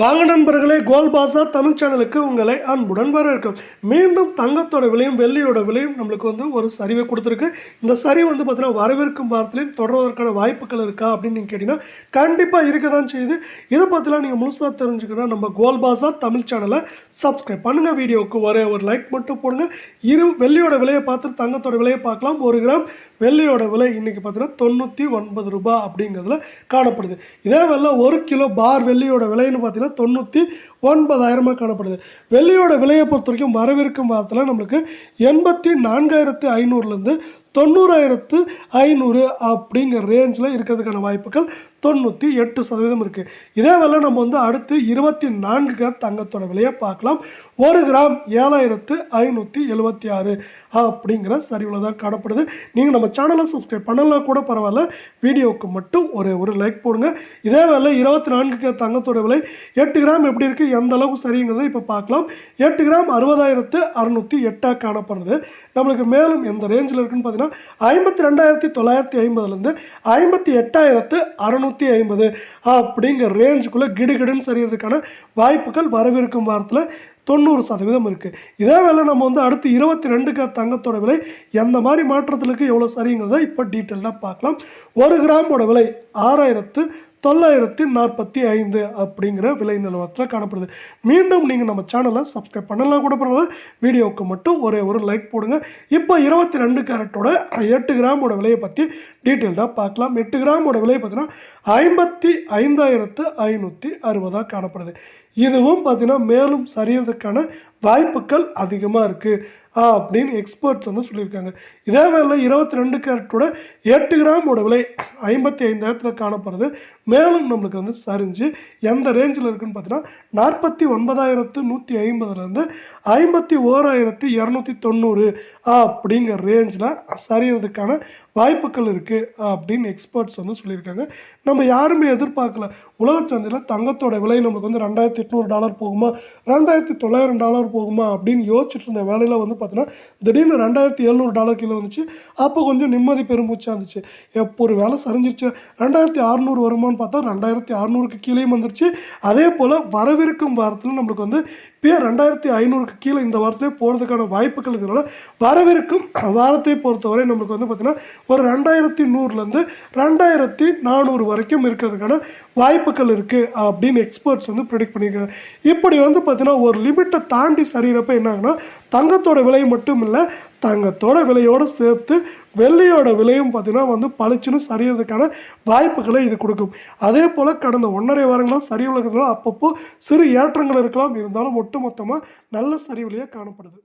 வாங்க நண்பர்களே கோல் பாசா தமிழ் சேனலுக்கு உங்களை அன்புடன் வரவேற்கும். மீண்டும் தங்கத்தோட விலையும் வெள்ளியோட விலையும் நம்மளுக்கு வந்து ஒரு சரிவை கொடுத்துருக்கு. இந்த சரி வந்து பார்த்தீங்கன்னா வரவேற்கும் வாரத்திலையும் தொடர்வதற்கான வாய்ப்புகள் இருக்கா அப்படின்னு நீங்கள் கேட்டிங்கன்னா கண்டிப்பாக இருக்க தான் செய்யுது. இதை பற்றிலாம் நீங்கள் முழுசாக தெரிஞ்சுக்கணும் நம்ம கோல் பாசா தமிழ் சேனலை சப்ஸ்கிரைப் பண்ணுங்கள் வீடியோவுக்கு ஒரே ஒரு லைக் மட்டும் போடுங்க. இரு வெள்ளியோட விலையை பார்த்து தங்கத்தோட விலையை பார்க்கலாம். ஒரு கிராம் வெள்ளியோட விலை இன்றைக்கி பார்த்தீங்கன்னா தொண்ணூற்றி ஒன்பது ரூபாய் அப்படிங்கிறதுல காணப்படுது. இதே வேலை ஒரு கிலோ பார் வெள்ளியோட விலைன்னு பார்த்தீங்கன்னா தொண்ணூற்றி ஒன்பதாயிரமாக காணப்படுது. வெள்ளியோட விலையை பொறுத்த வரைக்கும் வரவிருக்கும் வாரத்தில் நம்மளுக்கு எண்பத்தி நான்காயிரத்து ஐநூறுலேருந்து தொண்ணூறாயிரத்து ஐநூறு அப்படிங்கிற ரேஞ்சில் இருக்கிறதுக்கான வாய்ப்புகள் தொண்ணூற்றி எட்டு சதவீதம் இருக்குது இதே வேலை நம்ம வந்து அடுத்து இருபத்தி நான்கு கிராம் தங்கத்தோட விலையை பார்க்கலாம். ஒரு கிராம் ஏழாயிரத்து ஐநூற்றி எழுபத்தி ஆறு அப்படிங்கிற சரிவில் தான் காணப்படுது. நீங்கள் நம்ம சேனலை சப்ஸ்கிரைப் பண்ணலாம் கூட பரவாயில்ல. வீடியோவுக்கு மட்டும் ஒரு ஒரு லைக் போடுங்க. இதே வேலை இருபத்தி நான்கு கிராம் தங்கத்தோட விலை எட்டு கிராம் எப்படி இருக்குது எந்த அளவுக்கு சரிங்கிறத இப்போ பார்க்கலாம். எட்டு கிராம் அறுபதாயிரத்து அறுநூற்றி எட்டாக காணப்படுது. நம்மளுக்கு மேலும் எந்த ரேஞ்சில் இருக்குன்னு பார்த்தீங்கன்னா ஐம்பத்தி ரெண்டாயிரத்தி தொள்ளாயிரத்தி ஐம்பதுலேருந்து ஐம்பத்தி எட்டாயிரத்து அறநூற்றி ஐம்பது அப்படிங்கிற ரேஞ்சுக்குள்ளே கிடுகிடுன்னு சரியறதுக்கான வாய்ப்புகள் வரவிருக்கும் வாரத்தில் தொண்ணூறு சதவீதம் இருக்குது இதே வேலை நம்ம வந்து அடுத்து இருபத்தி ரெண்டுக்கு தங்கத்தோட விலை எந்த மாதிரி மாற்றத்திற்கு எவ்வளோ சரிங்கிறத இப்போ டீட்டெயிலாக பார்க்கலாம். ஒரு கிராமோட விலை ஆறாயிரத்து தொள்ளாயிரத்தி நாற்பத்தி ஐந்து அப்படிங்கிற விலை நிலவரத்தில் காணப்படுது. மீண்டும் நீங்கள் நம்ம சேனலை சப்ஸ்கிரைப் பண்ணலாம் கூட பரவாயில்ல. வீடியோவுக்கு மட்டும் ஒரே ஒரு லைக் போடுங்க. இப்போ இருபத்தி ரெண்டு கேரட்டோட எட்டு கிராமோட விலையை பற்றி டீட்டெயில்டாக பார்க்கலாம். எட்டு கிராமோட விலை பார்த்தீங்கன்னா ஐம்பத்தி ஐந்தாயிரத்து ஐநூற்றி அறுபதாக காணப்படுது. இதுவும் பார்த்திங்கன்னா மேலும் சரியறதுக்கான வாய்ப்புகள் அதிகமாக இருக்குது அப்படின்னு எக்ஸ்பர்ட்ஸ் வந்து சொல்லியிருக்காங்க. இதே வேலை இருபத்தி ரெண்டு கேரட்டோட எட்டு கிராமோட விலை ஐம்பத்தி ஐந்தாயிரத்தில் காணப்படுது. மேலும் நம்மளுக்கு வந்து சரிஞ்சு எந்த ரேஞ்சில் இருக்குன்னு பார்த்தீங்கன்னா நாற்பத்தி ஒன்பதாயிரத்து நூற்றி ஐம்பதுலேருந்து ஐம்பத்தி ஓராயிரத்து இரநூத்தி தொண்ணூறு அப்படிங்கிற ரேஞ்சில் சரியறதுக்கான வாய்ப்புகள் இருக்குது அப்படின்னு எக்ஸ்பர்ட்ஸ் வந்து சொல்லியிருக்காங்க. நம்ம யாருமே எதிர்பார்க்கல. உலக சந்தையில் தங்கத்தோட விலை நம்மளுக்கு வந்து ரெண்டாயிரத்தி எட்நூறு டாலர் போகுமா? ரெண்டாயிரத்தி தொள்ளாயிரம் டாலர் போகுமா அப்படின்னு யோசிச்சுட்டு இருந்த வேலையில் வந்து பார்த்தீங்கன்னா திடீர்னு ரெண்டாயிரத்தி எழுநூறு டாலர் கீழே வந்துச்சு. அப்போ கொஞ்சம் நிம்மதி பெருமூச்சாக இருந்துச்சு. எப்போ ஒரு வேலை சரிஞ்சிருச்சு. ரெண்டாயிரத்தி அறநூறு வருமானு பார்த்தா ரெண்டாயிரத்தி அறநூறுக்கு கீழேயும் வந்துருச்சு. அதே போல் வரவிருக்கும் வாரத்தில் நம்மளுக்கு வந்து இப்போ ரெண்டாயிரத்தி ஐநூறுக்கு கீழே இந்த வாரத்திலே போகிறதுக்கான வாய்ப்புகள் இருக்கிறனால வரவிருக்கும் வாரத்தை பொறுத்தவரை நம்மளுக்கு வந்து பார்த்திங்கன்னா ஒரு ரெண்டாயிரத்தி நூறுலேருந்து ரெண்டாயிரத்தி நானூறு வரைக்கும் இருக்கிறதுக்கான வாய்ப்புகள் இருக்குது அப்படின்னு எக்ஸ்பர்ட்ஸ் வந்து ப்ரிடிக்ட் பண்ணியிருக்காங்க. இப்படி வந்து பார்த்திங்கன்னா ஒரு லிமிட்டை தாண்டி சரிகிறப்ப என்ன என்னாகுன்னா தங்கத்தோட விலை மட்டும் இல்லை தங்கத்தோட விலையோடு சேர்த்து வெள்ளியோட விலையும் பார்த்திங்கன்னா வந்து பளிச்சுன்னு சரியறதுக்கான வாய்ப்புகளை இது கொடுக்கும். அதே போல் கடந்த ஒன்றரை வாரங்களாக சரி இருக்கிறதுனால அப்பப்போ சிறு ஏற்றங்கள் இருக்கலாம். இருந்தாலும் ஒட்டுமொத்தமாக நல்ல சரிவுலையே காணப்படுது.